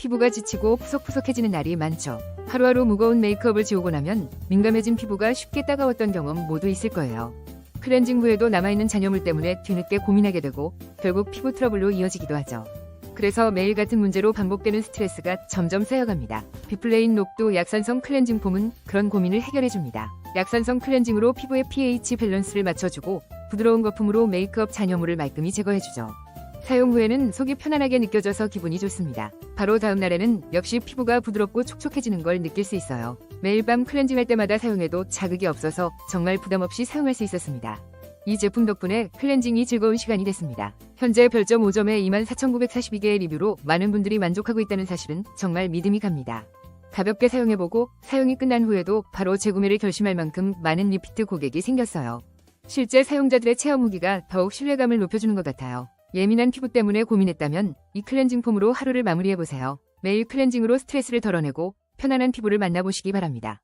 피부가 지치고 푸석푸석해지는 날이 많죠. 하루하루 무거운 메이크업을 지우고 나면 민감해진 피부가 쉽게 따가웠던 경험 모두 있을 거예요. 클렌징 후에도 남아있는 잔여물 때문에 뒤늦게 고민하게 되고 결국 피부 트러블로 이어지기도 하죠. 그래서 매일 같은 문제로 반복되는 스트레스가 점점 쌓여갑니다. 비플레인 녹두 약산성 클렌징 폼은 그런 고민을 해결해줍니다. 약산성 클렌징으로 피부의 pH 밸런스를 맞춰주고 부드러운 거품으로 메이크업 잔여물을 말끔히 제거해주죠. 사용 후에는 속이 편안하게 느껴져서 기분이 좋습니다. 바로 다음 날에는 역시 피부가 부드럽고 촉촉해지는 걸 느낄 수 있어요. 매일 밤 클렌징할 때마다 사용해도 자극이 없어서 정말 부담 없이 사용할 수 있었습니다. 이 제품 덕분에 클렌징이 즐거운 시간이 됐습니다. 현재 별점 5점에 24,942개의 리뷰로 많은 분들이 만족하고 있다는 사실은 정말 믿음이 갑니다. 가볍게 사용해보고 사용이 끝난 후에도 바로 재구매를 결심할 만큼 많은 리피트 고객이 생겼어요. 실제 사용자들의 체험 후기가 더욱 신뢰감을 높여주는 것 같아요. 예민한 피부 때문에 고민했다면 이 클렌징 폼으로 하루를 마무리해보세요. 매일 클렌징으로 스트레스를 덜어내고 편안한 피부를 만나보시기 바랍니다.